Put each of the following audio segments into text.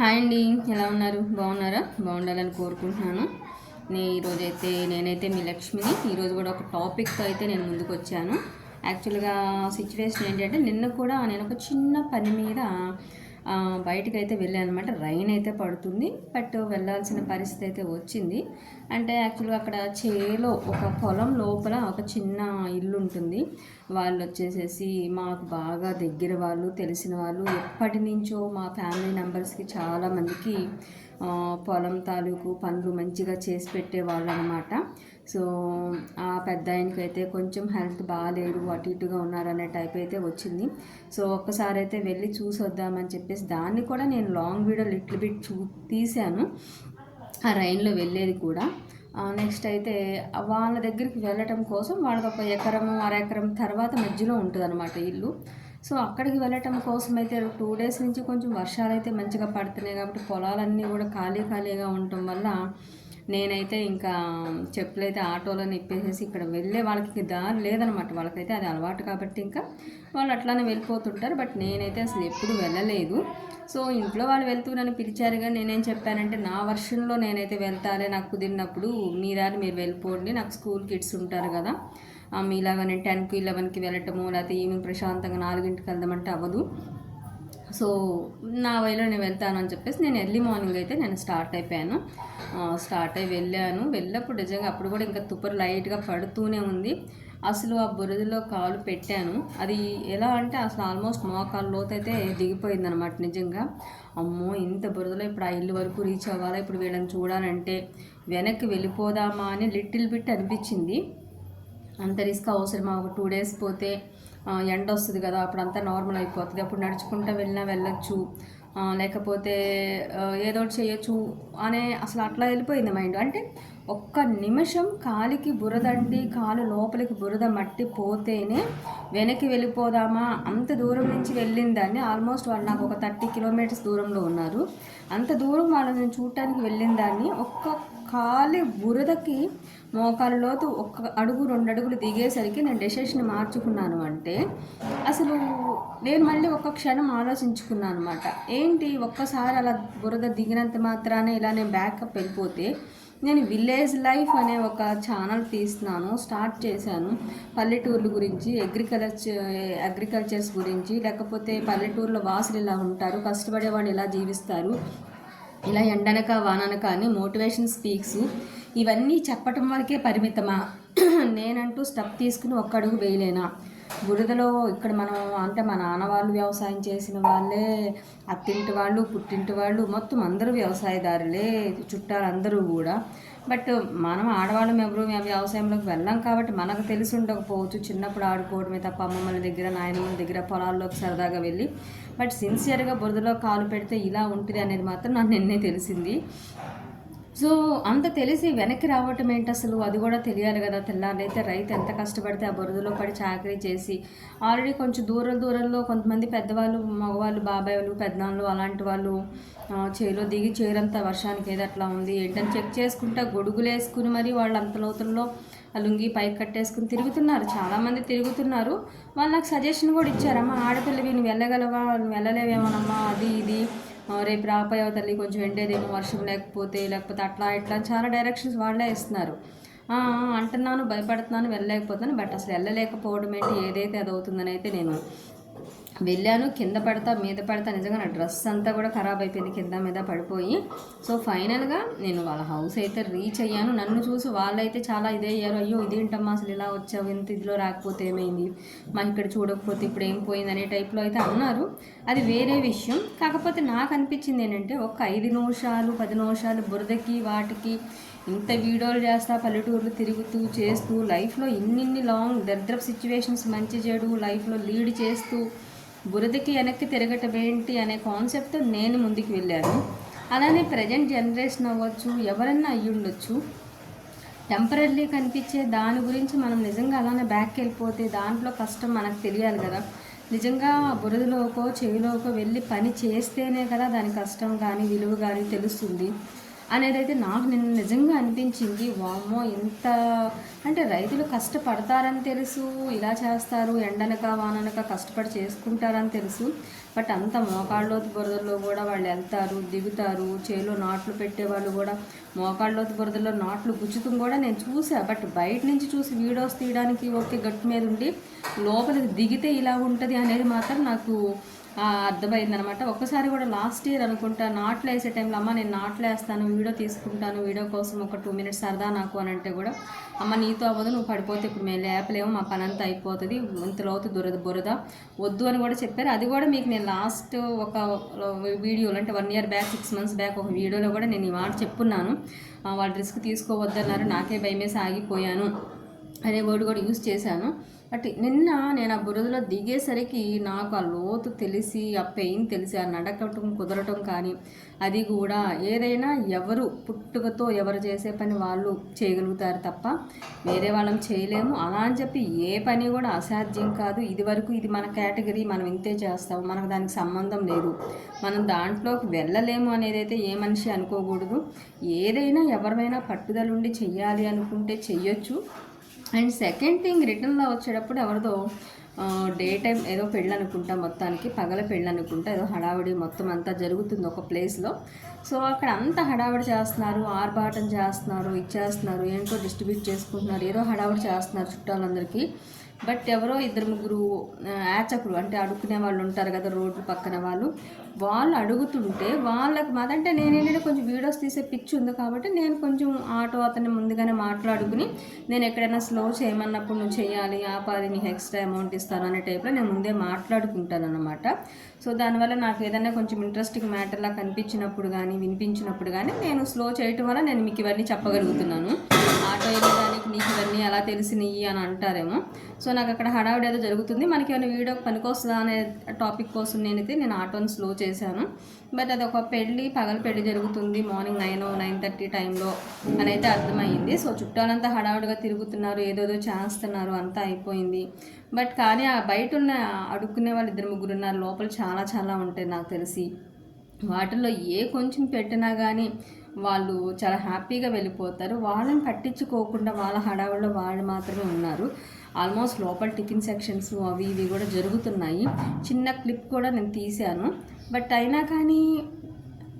Hi అండి ఎలా ఉన్నారు? బాగున్నారా? బాగుండాలని కోరుకుంటున్నాను. నేను ఈరోజైతే నేనైతే మీ లక్ష్మిని. ఈరోజు కూడా ఒక టాపిక్తో అయితే నేను ముందుకు వచ్చాను యాక్చువల్గా సిచ్యువేషన్ ఏంటంటే నిన్న కూడా నేను ఒక చిన్న పని మీద బయటకు బయటికి అయితే వెళ్ళాను అనమాట రైన్ అయితే పడుతుంది. బట్ వెళ్ళాల్సిన పరిస్థితి అయితే వచ్చింది. అంటే యాక్చువల్గా అక్కడ చేలో ఒక పొలం లోపల ఒక చిన్న ఇల్లు ఉంటుంది వాళ్ళు వచ్చేసేసి మాకు బాగా దగ్గర వాళ్ళు తెలిసిన వాళ్ళు. ఎప్పటి నుంచో మా ఫ్యామిలీ మెంబర్స్కి చాలామందికి పొలం తాలూకు పనులు మంచిగా చేసి పెట్టేవాళ్ళు అనమాట సో ఆ పెద్ద ఆయనకైతే కొంచెం హెల్త్ బాగాలేదు అటు ఇటుగా ఉన్నారనే టైప్ అయితే వచ్చింది. సో ఒక్కసారి అయితే వెళ్ళి చూసి వద్దామని చెప్పేసి దాన్ని కూడా నేను లాంగ్ వీడియో లిటిల్ బిట్ చూ తీశాను. ఆ రైన్లో వెళ్ళేది కూడా. నెక్స్ట్ అయితే వాళ్ళ దగ్గరికి వెళ్ళటం కోసం వాళ్ళకి ఒక ఎకరము అర ఎకరం తర్వాత మధ్యలో ఉంటుంది అనమాట ఇల్లు. సో అక్కడికి వెళ్ళటం కోసం అయితే టూ డేస్ నుంచి కొంచెం వర్షాలు అయితే మంచిగా పడుతున్నాయి కాబట్టి పొలాలన్నీ కూడా ఖాళీ ఖాళీగా ఉండటం వల్ల నేనైతే ఇంకా చెప్పులు అయితే ఆటోలో నిప్పేసేసి ఇక్కడ వెళ్ళే వాళ్ళకి దారి లేదనమాట. వాళ్ళకైతే అది అలవాటు కాబట్టి ఇంకా వాళ్ళు అట్లానే వెళ్ళిపోతుంటారు. బట్ నేనైతే అసలు ఎప్పుడు వెళ్ళలేదు. సో ఇంట్లో వాళ్ళు వెళ్తూ నన్ను పిలిచారు కానీ నేనేం చెప్పానంటే నా వర్షన్లో నేనైతే వెళ్తారే నాకు కుదిరినప్పుడు మీ దారి మీరు వెళ్ళిపోండి నాకు స్కూల్ కిడ్స్ ఉంటారు కదా ఆ, మీలాగా నేను టెన్కి లెవెన్కి వెళ్ళటము లేకపోతే ఈవినింగ్ ప్రశాంతంగా నాలుగింటికి వెళ్దామంటే అవ్వదు. సో నా వైలో నేను వెళ్తాను అని చెప్పేసి నేను ఎర్లీ మార్నింగ్ అయితే నేను స్టార్ట్ అయిపోయాను. స్టార్ట్ అయి వెళ్ళాను. వెళ్ళప్పుడు నిజంగా అప్పుడు కూడా ఇంకా తుప్పరు లైట్గా పడుతూనే ఉంది. అసలు ఆ బురదలో కాలు పెట్టాను. అది ఎలా అంటే అసలు ఆల్మోస్ట్ మోకాలు లోతైతే దిగిపోయింది అనమాట నిజంగా. అమ్మో ఇంత బురదలో ఇప్పుడు ఆ ఇల్లు వరకు రీచ్ అవ్వాలా? ఇప్పుడు వీళ్ళని చూడాలంటే వెనక్కి వెళ్ళిపోదామా అని లిటిల్ బిట్ అనిపించింది. అంత రిస్క్ అవసరమా? ఒక టూ డేస్ పోతే ఎండ వస్తుంది కదా అప్పుడు అంతా నార్మల్ అయిపోతుంది. అప్పుడు నడుచుకుంటూ వెళ్ళినా వెళ్ళొచ్చు. లేకపోతే ఏదో ఒకటి చేయొచ్చు అనే అసలు అట్లా వెళ్ళిపోయింది మైండ్ అంటే ఒక్క నిమిషం కాలికి బురదండి కాలు లోపలికి బురద మట్టి పోతేనే వెనక్కి వెళ్ళిపోదామా? అంత దూరం నుంచి వెళ్ళిందాన్ని ఆల్మోస్ట్ వాళ్ళు నాకు ఒక థర్టీ కిలోమీటర్స్ దూరంలో ఉన్నారు. అంత దూరం వాళ్ళని చూడటానికి వెళ్ళిందాన్ని ఒక్క కాలి బురదకి మోకాలు లోతు ఒక్క అడుగు రెండు అడుగులు దిగేసరికి నేను డెసిషన్ మార్చుకున్నాను అంటే అసలు నేను మళ్ళీ ఒక్క క్షణం ఆలోచించుకున్నాను అనమాట ఏంటి ఒక్కసారి అలా బురద దిగినంత మాత్రానే ఇలా నేను బ్యాకప్ వెళ్ళిపోతే నేను విలేజ్ లైఫ్ అనే ఒక ఛానల్ తీస్తున్నాను స్టార్ట్ చేశాను. పల్లెటూర్ల గురించి అగ్రికల్చర్ అగ్రికల్చర్స్ గురించి లేకపోతే పల్లెటూరులో వాసులు ఇలా ఉంటారు కష్టపడే వాళ్ళు ఇలా జీవిస్తారు. ఇలా ఎండనక వాననక అని మోటివేషన్ స్పీక్స్ ఇవన్నీ చెప్పటం వరకే పరిమితమా? నేనంటూ స్టెప్ తీసుకుని ఒక్క అడుగు వేయలేనా? బురదలో ఇక్కడ మనం అంటే మా నాన్న వాళ్ళు వ్యవసాయం చేసిన వాళ్ళే అత్తింటి వాళ్ళు పుట్టింటి వాళ్ళు మొత్తం అందరూ వ్యవసాయదారులే చుట్టాలు అందరూ కూడా. బట్ మనం ఆడవాళ్ళం ఎవరు మేము వ్యవసాయంలోకి వెళ్ళాం కాబట్టి మనకు తెలిసి ఉండకపోవచ్చు. చిన్నప్పుడు ఆడుకోవడమే తప్ప అమ్మమ్మల దగ్గర నాయనమ్మల దగ్గర పొలాల్లోకి సరదాగా వెళ్ళి. బట్ సిన్సియర్గా బురదలో కాలు పెడితే ఇలా ఉంటుంది అనేది మాత్రం నాకు నిన్నే తెలిసింది. సో అంత తెలిసి వెనక్కి రావటం ఏంటి అసలు? అది కూడా తెలియాలి కదా. తెల్లారైతే రైతు ఎంత కష్టపడితే ఆ బురదలో పడి చాకరీ చేసి ఆల్రెడీ కొంచెం దూరం దూరంలో కొంతమంది పెద్దవాళ్ళు మగవాళ్ళు బాబాయ్ వాళ్ళు అలాంటి వాళ్ళు చేలో దిగి చేరంతా వర్షానికి ఏదో అట్లా ఉంది. ఏంటని చెక్ చేసుకుంటా గొడుగులు వేసుకుని మరి వాళ్ళు అంత లోతుల్లో లుంగి పైకి కట్టేసుకుని తిరుగుతున్నారు. చాలామంది తిరుగుతున్నారు. వాళ్ళు నాకు సజెషన్ కూడా ఇచ్చారమ్మా ఆడపిల్లవి నువ్వు వెళ్ళగలవా? నువ్వు వెళ్ళలేవేమోనమ్మా? అది ఇది. రేపు రాపోయావు తల్లి కొంచెం ఎండేదేమో వర్షం లేకపోతే లేకపోతే అట్లా ఇట్లా చాలా డైరెక్షన్స్ వాళ్ళే ఇస్తున్నారు. అంటున్నాను భయపడుతున్నాను వెళ్ళలేకపోతున్నాను బట్ అసలు వెళ్ళలేకపోవడం ఏంటి ఏదైతే అది అవుతుందని అయితే నేను వెళ్ళాను కింద పడతా మీద పడతా నిజంగా నా డ్రెస్ అంతా కూడా ఖరాబ్ అయిపోయింది కింద మీద పడిపోయి. సో ఫైనల్గా నేను వాళ్ళ హౌస్ అయితే రీచ్ అయ్యాను. నన్ను చూసి వాళ్ళైతే చాలా ఇదే అయ్యారు. అయ్యో ఇదేంటమ్మా అసలు ఇలా వచ్చావు? ఇంత ఇదిలో రాకపోతే ఏమైంది? మా ఇక్కడ చూడకపోతే ఇప్పుడు ఏం పోయింది? అనే టైప్లో అయితే అన్నారు. అది వేరే విషయం. కాకపోతే నాకు అనిపించింది ఏంటంటే ఒక ఐదు నిమిషాలు పది నిమిషాలు బురదకి వాటికి ఇంత వీడియోలు చేస్తా పల్లెటూర్లు తిరుగుతూ చేస్తూ లైఫ్లో ఇన్నిన్ని లాంగ్ దరిద్రపు సిచ్యువేషన్స్ మంచి చెడు లైఫ్లో లీడ్ చేస్తూ బురదకి వెనక్కి తిరగటం ఏంటి అనే కాన్సెప్ట్ నేను ముందుకు వెళ్ళాను. అలానే ప్రజెంట్ జనరేషన్ అవ్వచ్చు ఎవరన్నా అయ్యి ఉండొచ్చు టెంపరీ కనిపించే దాని గురించి మనం నిజంగా అలానే బ్యాక్ వెళ్ళిపోతే దాంట్లో కష్టం మనకు తెలియాలి కదా. నిజంగా బురదలోకో చెవిలోకో వెళ్ళి పని చేస్తేనే కదా దాని కష్టం కానీ విలువ కానీ తెలుస్తుంది. అనేది అయితే నాకు నిన్న నిజంగా అనిపించింది. వామ్మో ఇంత అంటే రైతులు కష్టపడతారని తెలుసు ఇలా చేస్తారు ఎండనక వాననక కష్టపడి చేసుకుంటారని తెలుసు. బట్ అంత మోకాళ్ళలోతు బురదల్లో కూడా వాళ్ళు వెళ్తారు దిగుతారు. చేలో నాట్లు పెట్టే వాళ్ళు కూడా మోకాళ్ళలోతు బురదల్లో నాట్లు గుచ్చుతూ కూడా నేను చూసా. బట్ బయట నుంచి చూసి వీడియోస్ తీయడానికి ఓకే గట్టు మీద ఉండి లోపలికి దిగితే ఇలా ఉంటుంది అనేది మాత్రం నాకు అర్థమైంది అనమాట ఒక్కసారి కూడా లాస్ట్ ఇయర్ అనుకుంటా నాట్లు వేసే టైంలో అమ్మ నేను నాట్లు వేస్తాను వీడియో తీసుకుంటాను వీడియో కోసం ఒక టూ మినిట్స్ సరదా నాకు అని అంటే కూడా అమ్మ నీతో అవ్వదు నువ్వు పడిపోతే ఇప్పుడు మేము లేపలేము మా పని అంతా అయిపోతుంది ఇంతలోతు దురద బురద వద్దు అని కూడా చెప్పారు. అది కూడా మీకు నేను లాస్ట్ ఒక వీడియోలో అంటే one year back six months back ఒక వీడియోలో కూడా నేను ఈ మాట చెప్పున్నాను. వాళ్ళు రిస్క్ తీసుకోవద్దన్నారు నాకే భయమేసి ఆగిపోయాను అనే వర్డ్ కూడా యూస్ చేశాను. బట్ నిన్న నేను ఆ బురదలో దిగేసరికి నాకు ఆ లోతు తెలిసి ఆ పెయిన్ తెలిసి ఆ నడకటం కుదరటం కానీ అది కూడా ఏదైనా ఎవరు పుట్టుకతో ఎవరు చేసే పని వాళ్ళు చేయగలుగుతారు తప్ప వేరే వాళ్ళం చేయలేము. అలా అని చెప్పి ఏ పని కూడా అసాధ్యం కాదు. ఇది వరకు ఇది మన కేటగిరీ మనం ఇంతే చేస్తాము. మనకు దానికి సంబంధం లేదు. మనం దాంట్లోకి వెళ్ళలేము అనేది అయితే ఏ మనిషి అనుకోకూడదు. ఏదైనా ఎవరిమైనా పట్టుదలుండి చెయ్యాలి అనుకుంటే చెయ్యొచ్చు. అండ్ సెకండ్ థింగ్ రిటర్న్లో వచ్చేటప్పుడు ఎవరిదో డే టైం ఏదో పెళ్ళి అనుకుంటా మొత్తానికి పగల పెళ్ళి అనుకుంటా ఏదో హడావిడి మొత్తం అంతా జరుగుతుంది ఒక ప్లేస్లో. సో అక్కడ అంతా హడావిడి చేస్తున్నారు ఆర్భాటం చేస్తున్నారు ఇచ్చేస్తున్నారు ఏంటో డిస్ట్రిబ్యూట్ చేసుకుంటున్నారు ఏదో హడావిడి చేస్తున్నారు చుట్టాలందరికీ. బట్ ఎవరో ఇద్దరు ముగ్గురు యాచకులు అంటే అడుక్కునే వాళ్ళు ఉంటారు కదా రోడ్డు పక్కన వాళ్ళు వాళ్ళు అడుగుతుంటే వాళ్ళకి మాదంటే నేనేంటంటే కొంచెం వీడియోస్ తీసే పిచ్ ఉంది కాబట్టి నేను కొంచెం ఆటో అతన్ని ముందుగానే మాట్లాడుకుని నేను ఎక్కడైనా స్లో చేయమన్నప్పుడు నువ్వు చేయాలి ఆపాలి నీకు ఎక్స్ట్రా అమౌంట్ ఇస్తాను అనే టైప్లో నేను ముందే మాట్లాడుకుంటాను అనమాట సో దానివల్ల నాకు ఏదైనా కొంచెం ఇంట్రెస్టింగ్ మ్యాటర్లా కనిపించినప్పుడు కానీ వినిపించినప్పుడు కానీ నేను స్లో చేయటం వల్ల నేను మీకు ఇవన్నీ చెప్పగలుగుతున్నాను. ఆటో వెళ్ళడానికి నీకు ఇవన్నీ ఎలా తెలిసినవి అని అంటారేమో. సో నాకు అక్కడ హడావిడి ఏదో జరుగుతుంది. మనకి ఏమైనా వీడియో పనికొస్తుందా అనే టాపిక్ కోసం నేనైతే నేను ఆటోని స్లో చేశాను. బట్ అది ఒక పెళ్ళి పగల పెళ్ళి జరుగుతుంది. మార్నింగ్ నైన్ నైన్ థర్టీ టైంలో అని అయితే అర్థమైంది సో చుట్టాలంతా హడావుడిగా తిరుగుతున్నారు. ఏదోదో చేస్తున్నారు. అంతా అయిపోయింది. బట్ కానీ ఆ బయట ఉన్న అడుక్కునే వాళ్ళు ఇద్దరు ముగ్గురు ఉన్నారు. లోపల చాలా చాలా ఉంటాయి నాకు తెలిసి. వాటిల్లో ఏ కొంచెం పెట్టినా కానీ వాళ్ళు చాలా హ్యాపీగా వెళ్ళిపోతారు. వాళ్ళని పట్టించుకోకుండా వాళ్ళ హడావుల్లో వాళ్ళు మాత్రమే ఉన్నారు. ఆల్మోస్ట్ లోపల టిఫిన్ సెక్షన్స్ అవి ఇవి కూడా జరుగుతున్నాయి. చిన్న క్లిప్ కూడా నేను తీశాను. బట్ అయినా కానీ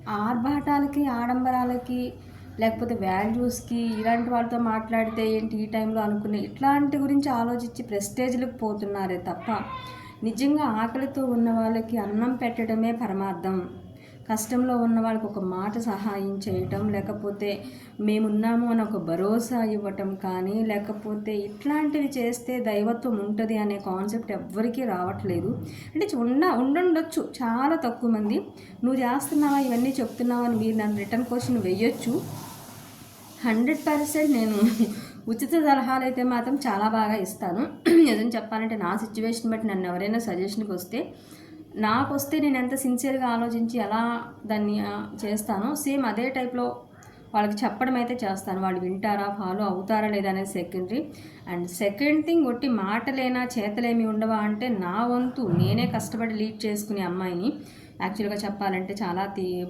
ఆర్భాటాలకి ఆడంబరాలకి లేకపోతే వాల్యూస్కి ఇలాంటి వాళ్ళతో మాట్లాడితే ఏంటి ఈ టైంలో అనుకునే ఇట్లాంటి గురించి ఆలోచించి ప్రెస్టేజ్లకు పోతున్నారే తప్ప నిజంగా ఆకలితో ఉన్న వాళ్ళకి అన్నం పెట్టడమే పరమార్థం. కష్టంలో ఉన్న వాళ్ళకి ఒక మాట సహాయం చేయటం లేకపోతే మేమున్నాము అని ఒక భరోసా ఇవ్వటం కానీ లేకపోతే ఇట్లాంటివి చేస్తే దైవత్వం ఉంటుంది అనే కాన్సెప్ట్ ఎవ్వరికీ రావట్లేదు. అంటే ఉన్న ఉండుండొచ్చు చాలా తక్కువ మంది. నువ్వు చేస్తున్నావా? ఇవన్నీ చెప్తున్నావా? అని మీరు నన్ను రిటర్న్ క్వశ్చన్ వెయ్యొచ్చు హండ్రెడ్ పర్సెంట్ నేను ఉచిత సలహాలు అయితే మాత్రం చాలా బాగా ఇస్తాను. నిజం చెప్పాలంటే నా సిచ్యువేషన్ బట్టి నన్ను ఎవరైనా సజెషన్కి వస్తే నాకు వస్తే నేను ఎంత సిన్సియర్గా ఆలోచించి ఎలా దాన్ని చేస్తానో సేమ్ అదే టైప్లో వాళ్ళకి చెప్పడం అయితే చేస్తాను. వాళ్ళు వింటారా ఫాలో అవుతారా లేదా అనేది సెకండరీ అండ్ సెకండ్ థింగ్ ఒట్టి మాటలేనా చేతలేమి ఉండవా అంటే నా వంతు నేనే కష్టపడి లీడ్ చేసుకునే అమ్మాయిని యాక్చువల్గా చెప్పాలంటే చాలా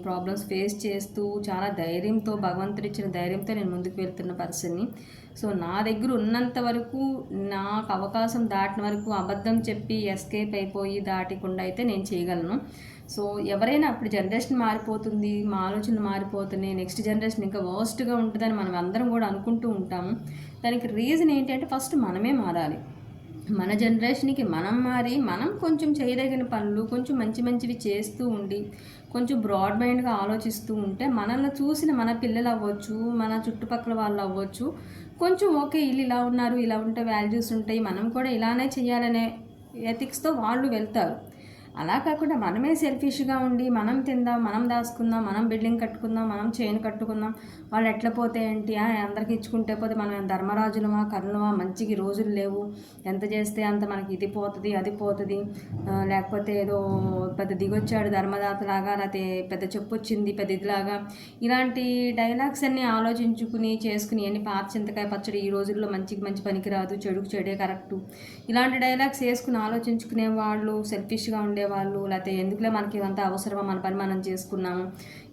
ప్రాబ్లమ్స్ ఫేస్ చేస్తూ చాలా ధైర్యంతో భగవంతుడు ఇచ్చిన ధైర్యంతో నేను ముందుకు వెళ్తున్న పర్సన్ని. సో నా దగ్గర ఉన్నంత వరకు నాకు అవకాశం దాటిన వరకు అబద్ధం చెప్పి ఎస్కేప్ అయిపోయి దాటకుండా అయితే నేను చేయగలను. సో ఎవరైనా అప్పుడు జనరేషన్ మారిపోతుంది మా ఆలోచనలు మారిపోతున్నాయి నెక్స్ట్ జనరేషన్ ఇంకా వర్స్ట్గా ఉంటుందని మనం అందరం కూడా అనుకుంటూ ఉంటాము. దానికి రీజన్ ఏంటంటే ఫస్ట్ మనమే మారాలి. మన జనరేషన్కి మనం మారి మనం కొంచెం చేయదగిన పనులు కొంచెం మంచి మంచివి చేస్తూ ఉండి కొంచెం బ్రాడ్ మైండ్గా ఆలోచిస్తూ ఉంటే మనల్ని చూసిన మన పిల్లలు అవ్వచ్చు మన చుట్టుపక్కల వాళ్ళు అవ్వచ్చు కొంచెం ఓకే వీళ్ళు ఇలా ఉన్నారు ఇలా ఉంటే వాల్యూస్ ఉంటాయి మనం కూడా ఇలానే చేయాలనే ఎథిక్స్తో వాళ్ళు వెళ్తారు. అలా కాకుండా మనమే సెల్ఫిష్గా ఉండి మనం తిందాం మనం దాచుకుందాం మనం బిల్డింగ్ కట్టుకుందాం మనం చైన్ కట్టుకుందాం వాళ్ళు ఎట్లా పోతే ఏంటి? అందరికి ఇచ్చుకుంటే పోతే మనం ధర్మరాజులమా కర్ణులమా మంచికి రోజులు లేవు. ఎంత చేస్తే అంత మనకి ఇది పోతుంది అది పోతుంది. లేకపోతే ఏదో పెద్ద దిగొచ్చాడు ధర్మదాతలాగా లేకపోతే పెద్ద చెప్పు వచ్చింది పెద్ద ఇదిలాగా. ఇలాంటి డైలాగ్స్ అన్నీ ఆలోచించుకుని చేసుకుని అన్ని పాత చింతకాయ పచ్చడి ఈ రోజుల్లో మంచికి మంచి పనికి రాదు చెడుకు చెడే కరెక్టు. ఇలాంటి డైలాగ్స్ వేసుకుని ఆలోచించుకునే వాళ్ళు సెల్ఫిష్గా ఉండే ఉండేవాళ్ళు లేకపోతే ఎందుకులే మనకి ఇదంతా అవసరమా మన పని మనం చేసుకున్నాము.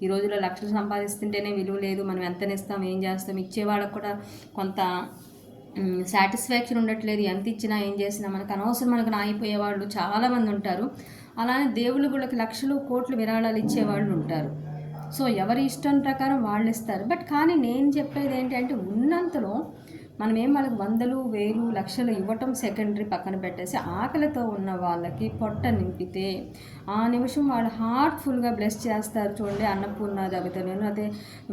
ఈ రోజుల్లో లక్షలు సంపాదిస్తుంటేనే విలువ లేదు మనం ఎంత ఇస్తాం ఏం చేస్తాం ఇచ్చేవాళ్ళకు కూడా కొంత సాటిస్ఫాక్షన్ ఉండట్లేదు. ఎంత ఇచ్చినా ఏం చేసినా మనకు అనవసరం మనకు నాయిపోయేవాళ్ళు చాలామంది ఉంటారు. అలానే దేవుళ్ళు కూడా లక్షలు కోట్లు విరాళాలు ఇచ్చేవాళ్ళు ఉంటారు. సో ఎవరి ఇష్టం ప్రకారం వాళ్ళు ఇస్తారు. బట్ కానీ నేను చెప్పేది ఏంటంటే ఉన్నంతలో మనం ఏం వాళ్ళకి వందలు వేలు లక్షలు ఇవ్వటం సెకండరీ పక్కన పెట్టేసి ఆకలితో ఉన్న వాళ్ళకి పొట్ట నింపితే ఆ నిమిషం వాళ్ళు హార్ట్ఫుల్గా బ్లెస్ చేస్తారు చూడండి అన్నపూర్ణ దవితలను అదే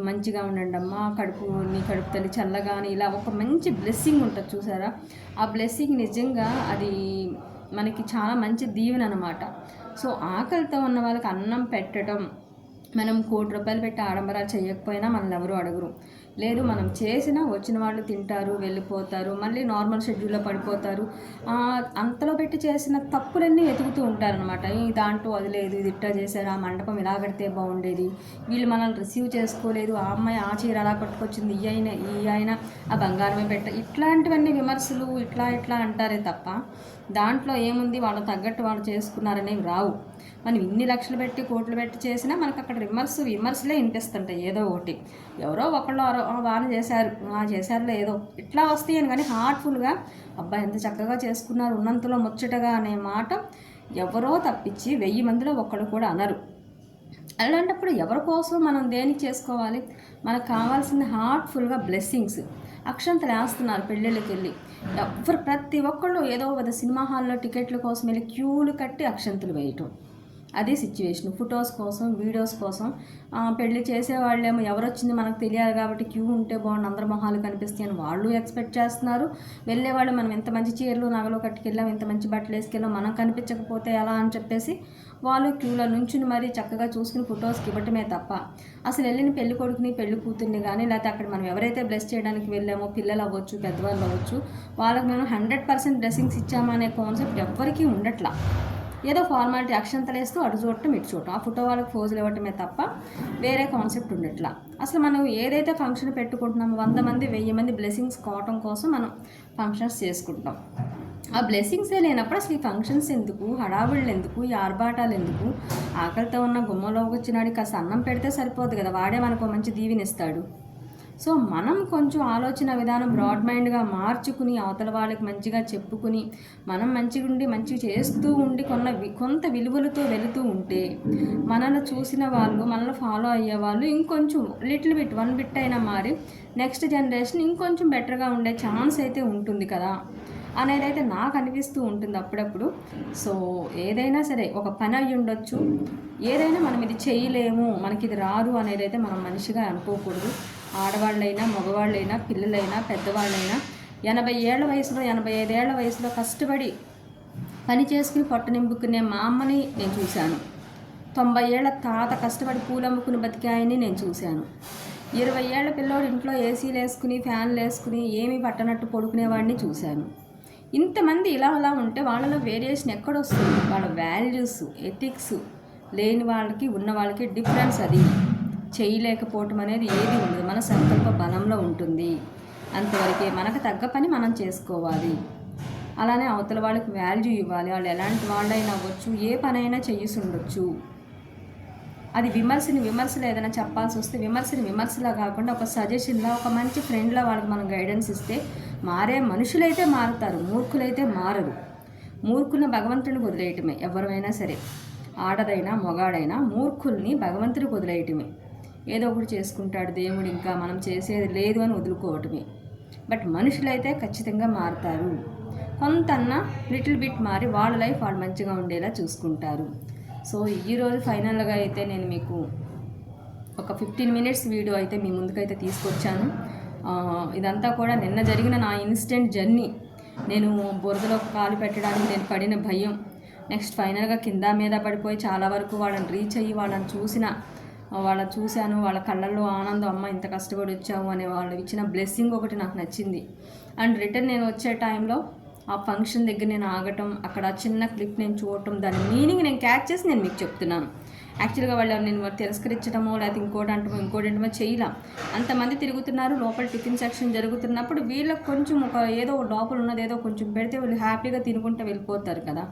మంచిగా ఉండండి అమ్మా కడుపు నీ కడుపు తల్లి చల్లగాని ఇలా ఒక మంచి బ్లెస్సింగ్ ఉంటుంది చూసారా? ఆ బ్లెస్సింగ్ నిజంగా అది మనకి చాలా మంచి దీవెన అనమాట సో ఆకలితో ఉన్న వాళ్ళకి అన్నం పెట్టడం మనం కోటి రూపాయలు పెట్టి ఆడంబరాలు చేయకపోయినా మనల్ని ఎవరు అడగరు. లేదు మనం చేసినా వచ్చిన వాళ్ళు తింటారు వెళ్ళిపోతారు మళ్ళీ నార్మల్ షెడ్యూల్లో పడిపోతారు. అంతలో పెట్టి చేసిన తప్పులన్నీ వెతుకుతూ ఉంటారనమాట ఈ దాంట్లో అది లేదు ఇది ఇట్టా చేశారు ఆ మండపం ఇలా కడితే బాగుండేది వీళ్ళు మనల్ని రిసీవ్ చేసుకోలేదు ఆ అమ్మాయి ఆ చీర అలా పట్టుకొచ్చింది ఈ అయినా ఈ అయినా ఆ బంగారమే పెట్ట ఇట్లాంటివన్నీ విమర్శలు ఇట్లా ఇట్లా అంటారే తప్ప దాంట్లో ఏముంది వాళ్ళు తగ్గట్టు వాళ్ళు చేసుకున్నారనేవి రావు. మనం ఇన్ని లక్షలు పెట్టి కోట్లు పెట్టి చేసినా మనకు అక్కడ విమర్శ విమర్శలే వినిపిస్తుంటాయి ఏదో ఒకటి. ఎవరో ఒకళ్ళు బాగానే చేశారు. ఆ చేశారులే ఏదో. ఇట్లా వస్తాయని కానీ హార్ట్ఫుల్గా అబ్బాయి ఎంత చక్కగా చేసుకున్నారు ఉన్నంతలో ముచ్చటగా అనే మాట ఎవరో తప్పించి వెయ్యి మందిలో ఒక్కడు కూడా అనరు. అలాంటప్పుడు ఎవరి కోసం మనం దేనికి చేసుకోవాలి? మనకు కావాల్సింది హార్ట్ఫుల్గా బ్లెస్సింగ్స్ అక్షంతలు వేస్తున్నారు పెళ్ళిళ్ళకి వెళ్ళి ఎవరు ప్రతి ఒక్కళ్ళు ఏదో ఒక సినిమా హాల్లో టికెట్ల కోసం వెళ్ళి క్యూలు కట్టి అక్షంతలు వేయటం. అది సిచ్యువేషన్ ఫొటోస్ కోసం వీడియోస్ కోసం పెళ్ళి చేసేవాళ్ళేమో ఎవరు వచ్చింది మనకు తెలియాలి కాబట్టి క్యూ ఉంటే బాగుండు అందరి మొహాలు కనిపిస్తాయి అని వాళ్ళు ఎక్స్పెక్ట్ చేస్తున్నారు. వెళ్ళేవాళ్ళు మనం ఎంత మంచి చీరలు నగలు కట్టుకెళ్ళాం ఇంత మంచి బట్టలు వేసుకెళ్ళాం మనం కనిపించకపోతే ఎలా అని చెప్పేసి వాళ్ళు క్యూలో నుంచుని మరీ చక్కగా చూసుకుని ఫొటోస్కి ఇవ్వటమే తప్ప అసలు వెళ్ళిన పెళ్ళి కొడుకుని పెళ్ళి కూతుర్ని కానీ లేకపోతే అక్కడ మనం ఎవరైతే బ్లెస్ చేయడానికి వెళ్ళామో పిల్లలు అవ్వచ్చు పెద్దవాళ్ళు అవ్వచ్చు వాళ్ళకి మేము హండ్రెడ్ పర్సెంట్ బ్లెస్సింగ్స్ ఇచ్చామనే కాన్సెప్ట్ ఎవ్వరికీ ఉండట్లా. ఏదో ఫార్మాలిటీ అక్షంతలు వేస్తూ అటు చూడటం ఇటు చూడటం ఆ ఫోటో వాళ్ళకి ఫోజులు ఇవ్వటమే తప్ప వేరే కాన్సెప్ట్ ఉండట్లా అసలు మనం ఏదైతే ఫంక్షన్ పెట్టుకుంటున్నామో వంద మంది వెయ్యి మంది బ్లెస్సింగ్స్ కావటం కోసం మనం ఫంక్షన్స్ చేసుకుంటాం ఆ బ్లెస్సింగ్సే లేనప్పుడు అసలు ఈ ఫంక్షన్స్ ఎందుకు హడావుళ్ళు ఎందుకు ఈ ఆర్భాటాలు ఎందుకు? ఆకలితో ఉన్న గుమ్మలోకి వచ్చినాడు కాస్త అన్నం పెడితే సరిపోదు కదా వాడే మనకు మంచి దీవినిస్తాడు సో మనం కొంచెం ఆలోచన విధానం బ్రాడ్ మైండ్గా మార్చుకుని అవతల వాళ్ళకి మంచిగా చెప్పుకుని మనం మంచిగా ఉండి మంచిగా చేస్తూ ఉండి కొన్న కొంత విలువలతో వెళుతూ ఉంటే మనల్ని చూసిన వాళ్ళు మనల్ని ఫాలో అయ్యే వాళ్ళు ఇంకొంచెం లిటిల్ బిట్ వన్ బిట్ అయినా మారి నెక్స్ట్ జనరేషన్ ఇంకొంచెం బెటర్గా ఉండే ఛాన్స్ అయితే ఉంటుంది కదా. అనేది అయితే నాకు అనిపిస్తూ ఉంటుంది అప్పుడప్పుడు. సో ఏదైనా సరే ఒక పని అయ్యి ఉండొచ్చు. ఏదైనా మనం ఇది చేయలేము మనకి ఇది రాదు అనేది అయితే మనం మనిషిగా అనుకోకూడదు. ఆడవాళ్ళైనా మగవాళ్ళైనా పిల్లలైనా పెద్దవాళ్ళైనా ఎనభై ఏళ్ళ వయసులో ఎనభై ఐదేళ్ళ వయసులో కష్టపడి పని చేసుకుని పొట్ట నింపుకునే మా అమ్మని నేను చూశాను. తొంభై ఏళ్ళ తాత కష్టపడి పూలమ్ముకుని బతికాయని నేను చూశాను. ఇరవై ఏళ్ళ పిల్లోడు ఇంట్లో ఏసీలు వేసుకుని ఫ్యాన్లు వేసుకుని ఏమీ పట్టనట్టు పడుకునేవాడిని చూశాను. ఇంతమంది ఇలా అలా ఉంటే వాళ్ళలో వేరియేషన్ ఎక్కడొస్తుంది? వాళ్ళ వాల్యూస్ ఎథిక్స్ లేని వాళ్ళకి ఉన్న వాళ్ళకి డిఫరెన్స్ అది. చేయలేకపోవటం అనేది ఏది ఉండదు. మన సంకల్ప బలంలో ఉంటుంది. అంతవరకే మనకు తగ్గ పని మనం చేసుకోవాలి. అలానే అవతల వాళ్ళకి వాల్యూ ఇవ్వాలి. వాళ్ళు ఎలాంటి వాళ్ళైనా అవ్వచ్చు ఏ పనైనా చేసి ఉండొచ్చు అది విమర్శని విమర్శలు ఏదైనా చెప్పాల్సి వస్తే విమర్శని విమర్శలా కాకుండా ఒక సజెషన్లా ఒక మంచి ఫ్రెండ్లా వాళ్ళకి మనం గైడెన్స్ ఇస్తే మారే మనుషులైతే మారుతారు. మూర్ఖులైతే మారరు. మూర్ఖులను భగవంతుని వదిలేయటమే. ఎవరైనా సరే ఆడదైనా మొగాడైనా మూర్ఖుల్ని భగవంతుడికి వదిలేయటమే. ఏదో ఒకటి చేసుకుంటాడు దేవుడు ఇంకా మనం చేసేది లేదు అని వదులుకోవటమే. బట్ మనుషులైతే ఖచ్చితంగా మారుతారు. కొంతన్నా లిటిల్ బిట్ మారి వాళ్ళ లైఫ్ వాళ్ళు మంచిగా ఉండేలా చూసుకుంటారు. సో ఈరోజు ఫైనల్గా అయితే నేను మీకు ఒక ఫిఫ్టీన్ మినిట్స్ వీడియో అయితే మీ ముందుకైతే తీసుకొచ్చాను. ఇదంతా కూడా నిన్న జరిగిన నా ఇన్స్టెంట్ జర్నీ. నేను బురదలో కాలు పెట్టడానికి నేను పడిన భయం. నెక్స్ట్ ఫైనల్గా కింద మీద పడిపోయి చాలా వరకు వాళ్ళని రీచ్ అయ్యి వాళ్ళని చూసిన వాళ్ళ చూశాను వాళ్ళ కళ్ళల్లో ఆనందం అమ్మ ఇంత కష్టపడి వచ్చాము అనే వాళ్ళు ఇచ్చిన బ్లెస్సింగ్ ఒకటి నాకు నచ్చింది. అండ్ రిటర్న్ నేను వచ్చే టైంలో ఆ ఫంక్షన్ దగ్గర నేను ఆగటం అక్కడ చిన్న క్లిప్ నేను చూడటం దాని మీనింగ్ నేను క్యాచ్ చేసి నేను మీకు చెప్తున్నాను. యాక్చువల్గా వాళ్ళు నేను తిరస్కరించడమో లేకపోతే ఇంకోటి అంటమో ఇంకోటి అంటమో చేయలేం. అంతమంది తిరుగుతున్నారు లోపల టిఫిన్ సెక్షన్ జరుగుతున్నప్పుడు వీళ్ళకి కొంచెం ఒక ఏదో లోపల ఉన్నది ఏదో కొంచెం పెడితే వాళ్ళు హ్యాపీగా తినుకుంటూ వెళ్ళిపోతారు కదా.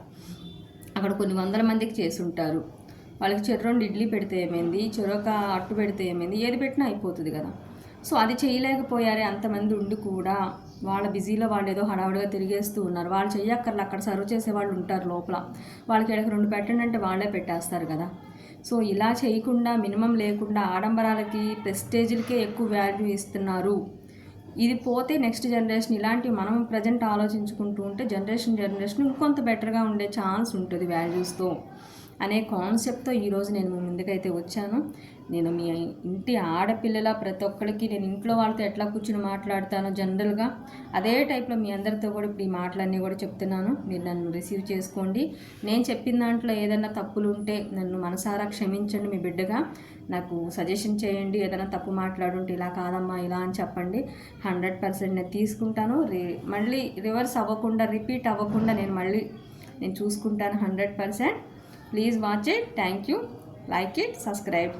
అక్కడ కొన్ని వందల మందికి చేసి ఉంటారు. వాళ్ళకి చెర్రోండు ఇడ్లీ పెడితే ఏమైంది? చెరొక అట్టు పెడితే ఏమైంది? ఏది పెట్టినా అయిపోతుంది కదా. సో అది చేయలేకపోయారే అంతమంది ఉండి కూడా వాళ్ళ బిజీలో వాళ్ళు ఏదో హడావుడిగా తిరిగేస్తూ ఉన్నారు. వాళ్ళు చెయ్యక్కర్లు అక్కడ సర్వ్ చేసే వాళ్ళు ఉంటారు లోపల. వాళ్ళకి ఇక్కడ రెండు పెట్టండి అంటే వాళ్ళే పెట్టేస్తారు కదా. సో ఇలా చేయకుండా మినిమం లేకుండా ఆడంబరాలకి ప్రెస్టేజ్లకే ఎక్కువ వాల్యూ ఇస్తున్నారు. ఇది పోతే నెక్స్ట్ జనరేషన్ ఇలాంటివి మనం ప్రజెంట్ ఆలోచించుకుంటూ ఉంటే జనరేషన్ జనరేషన్ ఇంకొంత బెటర్గా ఉండే ఛాన్స్ ఉంటుంది వాల్యూస్తో. అనే కాన్సెప్ట్తో ఈరోజు నేను మీ ముందుకైతే వచ్చాను. నేను మీ ఇంటి ఆడపిల్లల ప్రతి ఒక్కరికి నేను ఇంట్లో వాళ్ళతో ఎట్లా కూర్చుని మాట్లాడతానో జనరల్గా అదే టైప్లో మీ అందరితో కూడా ఇప్పుడు ఈ మాటలన్నీ కూడా చెప్తున్నాను. మీరు నన్ను రిసీవ్ చేసుకోండి. నేను చెప్పిన దాంట్లో ఏదైనా తప్పులు ఉంటే నన్ను మనసారా క్షమించండి మీ బిడ్డగా. నాకు సజెషన్ చేయండి. ఏదైనా తప్పు మాట్లాడుంటే ఇలా కాదమ్మా ఇలా అని చెప్పండి. హండ్రెడ్ పర్సెంట్ నేను తీసుకుంటాను. రి మళ్ళీ రివర్స్ అవ్వకుండా రిపీట్ అవ్వకుండా నేను మళ్ళీ నేను చూసుకుంటాను hundred percent. Please watch it. Thank you. Like it. Subscribe.